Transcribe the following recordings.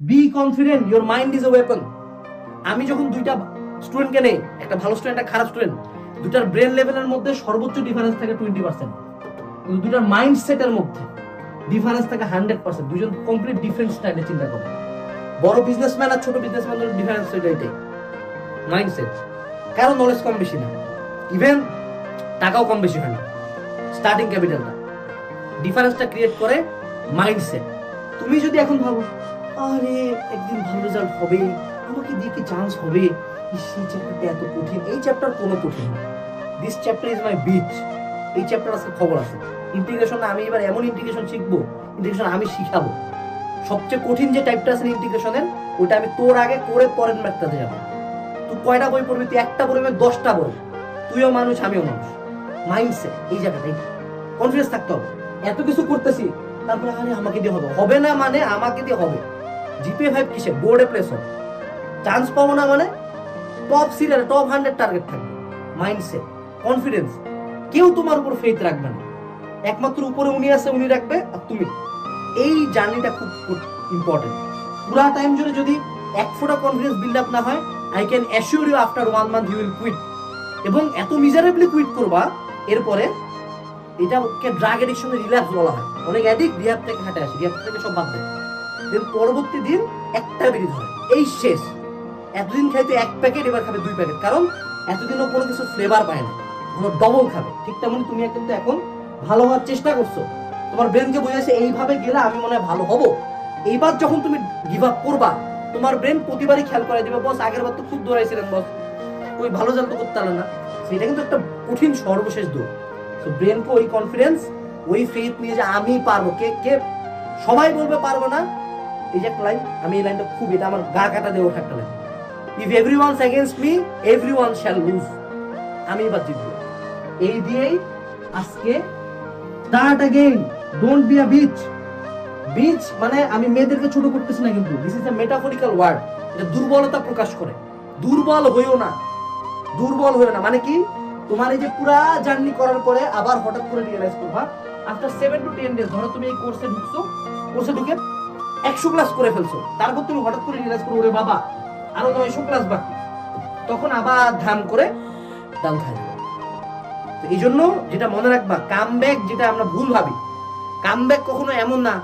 Be confident your mind is a weapon আমি যখন দুইটা স্টুডেন্টকে নেই, একটা ভালো স্টুডেন্ট একটা খারাপ স্টুডেন্ট দুটার ব্রেন লেভেলের মধ্যে সর্বোচ্চ ডিফারেন্স থাকে টোয়েন্টি পার্সেন্ট দুটার মাইন্ড সেটের মধ্যে ডিফারেন্স থাকে হান্ড্রেড পার্সেন্ট দুজন কমপ্লিট ডিফারেন্ট স্টাইলে চিন্তা করে। বড় বিজনেসম্যান আর ছোট বিজনেসম্যানের ডিফারেন্স সেটা এটাই। মাইন্ডসেট কারও নলেজ কম বেশি না। ইভেন টাকাও কম বেশি হয় না। স্টার্টিং ক্যাপিটালটা ডিফারেন্সটা ক্রিয়েট করে মাইন্ডসেট তুমি যদি এখন ভাবো আরে একদিন ভালো রেজাল্ট হবে। আমাকে দিয়ে কি চান্স হবে? ইস, এই চ্যাপ্টারটা এত কঠিন। এই চ্যাপ্টার কোনো কঠিন না। This chapter is my bitch এই চ্যাপ্টার আজকে খবর আছে। ইন্টিগ্রেশন আমি এবার এমন ইন্টিগ্রেশন শিখব ইন্টিগ্রেশন আমি শিখাবো। সবচেয়ে কঠিন যে টাইপটা আছে ইন্টিগ্রেশনের ওটা আমি তোর আগে করে পরের ম্যাথটাতে যাব। তুই কয়টা বই পড়বি? তুই একটা পড়বি দশটা পড়বি তুইও মানুষ আমিও মানুষ। মাইন্ডসেট এই জায়গাটাই। কনফিডেন্স থাকতে হবে। এত কিছু করতেছি তারপরে আরে আমাকে দিয়ে হবে। হবে না মানে আমাকে দিয়ে হবে। জিপিএ ফাইভ কিসে বোর্ডে প্লেস হবে। চান্স পাবো না মানে টপ টপ হান্ড্রেড টার্গেট থাকবে। মাইন্ডসেট কনফিডেন্স কেউ তোমার উপর ফেথ রাখবে না। একমাত্র উপরে উনি আছে, উনি রাখবে, আর তুমি। এই জার্নিটা খুব ইম্পর্টেন্ট পুরা টাইম জুড়ে যদি এক ফোটা কনফিডেন্স বিল্ড আপ না হয় I can assure you after one month you will quit এবং এত মিজারেবলি কুইট করবা, এরপরে এটাকে ড্রাগ এডিকশনে রিল্যাক্স বলা হয়। অনেক অ্যাডিক্ট রিহাব থেকে হাঁটে আসে। রিহাব থেকে সব বাদ দেয়। দেন পরবর্তী দিন একটা বেরিয়ে ধরে এই শেষ। এতদিন খাইতে এক প্যাকেট, এবার খাবে দুই প্যাকেট। কারণ এতদিনও কোনো কিছু ফ্লেভার পায় না। কোনো ডবল খাবে। ঠিক তেমন তুমি কিন্তু এখন ভালো হওয়ার চেষ্টা করছ। তোমার ব্রেনকে বোঝাচ্ছে এইভাবে গেলে আমি মনে হয় ভালো হব। এইবার যখন তুমি গিভ আপ করবা, তোমার ব্রেন প্রতিবারই খেয়াল করে দিবে, বস, আগের বার তো খুব দৌড়াইছিলেন, বস। ওই ভালো জাল তো করতে না। সেটা কিন্তু একটা কঠিন সর্বশেষ দৌড়। তো ব্রেনকে ওই কনফিডেন্স ওই ফেথ নিয়ে যে আমি পারব, কে কে সবাই বলবে পারব না এই যে একটা লাইন আমি এই লাইনটা খুব এটা আমার গা কাটা দেওয়ার একটা line if everyone against me everyone shall lose আমি এবার জিতবো। এই দিয়েই আজকে start again don't be a bitch bitch মানে আমি মেয়েদেরকে ছোট করতেছি না কিন্তু। This is a metaphorical word এটা দুর্বলতা প্রকাশ করে। দুর্বল হইও না। দুর্বল হইও না। মানে কি? তোমার এই যে পুরা জার্নি করার পরে আবার হঠাৎ করে রিয়েলাইজ করবা after seven to ten days ধরো তুমি এই কোর্সে ঢুকছো। কোর্সে ঢুকে একশো ক্লাস করে ফেলছো। তারপর তুমি হঠাৎ করে রিয়েলাইজ করো বাবা, আরও নয়শো ক্লাস বাকি। তখন আবার ধাম করে ডাল খাই তো এই জন্য যেটা মনে রাখবা কাম যেটা আমরা ভুল ভাবি কাম কখনো এমন না,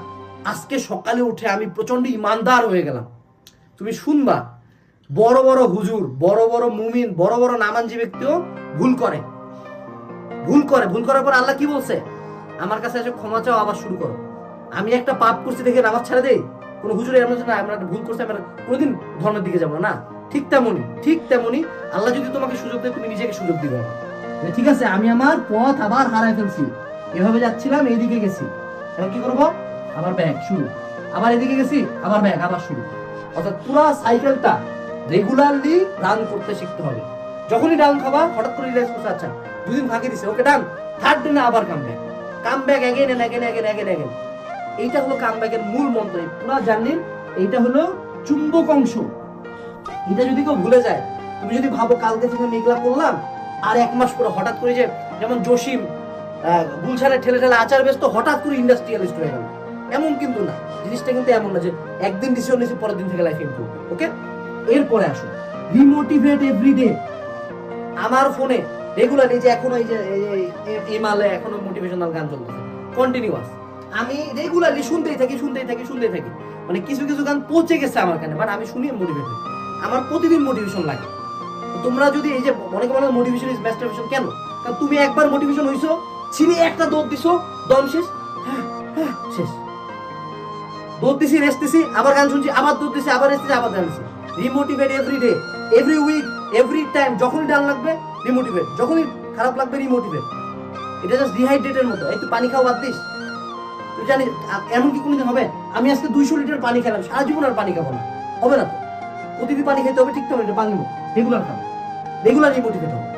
আজকে সকালে উঠে আমি প্রচণ্ড ইমানদার হয়ে গেলাম। তুমি শুনবা, বড় বড় হুজুর, বড় বড় মুমিন, বড় বড় নামাঞ্জি ব্যক্তিও ভুল করে। ভুল করে, ভুল করার পর আল্লাহ কি বলছে? আমার কাছে এসে ক্ষমা চাও, আবার শুরু করো। আমি একটা পাপ করছি দেখে নামাজ ছেড়ে দেই? কোনো হুজুর এমন না, আমরা একটা ভুল করছি, আমরা কোনোদিন ধর্মের দিকে যাব না। ঠিক তেমনই ঠিক তেমনই আল্লাহ যদি তোমাকে সুযোগ দেয়, তুমি নিজেকে সুযোগ দিবে। ঠিক আছে, আমি আমার পথ আবার হারাই ফেলছি। এভাবে যাচ্ছিলাম, এইদিকে গেছি। এখন কি করব? আবার ব্যাগ, শুরু। আবার এদিকে গেছি, আবার ব্যাগ, আবার শুরু। অর্থাৎ পুরো সাইকেলটা রেগুলারলি রান করতে শিখতে হবে। যখনই ডাউন খাবা, হঠাৎ করে রিলাইজ করছে আচ্ছা দুদিন ফাঁকি দিছে, ওকে ডান থার্ড দিনে আবার come back come back again and again again again again এইটা হলো কাম ব্যাকের মূল মন্ত্র। পুরো জার্নির এইটা হলো চুম্বক অংশ। এটা যদি কেউ ভুলে যায়, তুমি যদি ভাবো কালকে থেকে মেঘলা করলাম, আর এক মাস পরে হঠাৎ করে যে যেমন জসিম গুলশানের ঠেলে ঠেলে আচার ব্যস্ত হঠাৎ করে ইন্ডাস্ট্রিয়ালিস্ট হয়ে গেল। এমন কিন্তু না। জিনিসটা কিন্তু এমন না যে একদিন ডিসিশন নিয়েছি, পরের দিন থেকে লাইফ ইমপ্রুভ ওকে এরপরে আসো। রিমোটিভেট এভরিডে আমার ফোনে রেগুলার এই যে এখনও এই যে ইমালে এখনও মোটিভেশনাল গান চলতেছে। কন্টিনিউয়াস আমি রেগুলারলি শুনতেই থাকি শুনতেই থাকি শুনতেই থাকি। মানে কিছু কিছু গান পৌঁছে গেছে আমার কানে বাট আমি শুনি মোটিভেট আমার প্রতিদিন মোটিভেশন লাগে। তোমরা যদি এই যে অনেকে বলে মোটিভেশন ইজ ম্যাস্টারবেশন কেন? কারণ তুমি একবার মোটিভেশন হইছো ছিঁড়ে একটা দৌড় দিছো দম শেষ হ্যাঁ, হ্যাঁ, শেষ। দৌড় দিছি রেস্ট দিছি আবার গান শুনছি আবার দৌড় দিছি আবার রেস্ট দিছি আবার গান দিছি remotivate every day every week every time যখনই ডান লাগবে রিমোটিভেট যখনই খারাপ লাগবে রিমোটিভেট এটা জাস্ট ডিহাইড্রেটের মতো। একটু পানি খাওয়া বাদ দিস। আ- এমন কি কোনোদিন হবে? আমি আজকে দুইশো লিটার পানি খেলাম, সারা জীবন আর পানি খাব না। হবে না তো? প্রতিদিন পানি খেতে হবে, ঠিক তো এটা রেগুলার খাব। রেগুলার রিমোটিভেট হবে।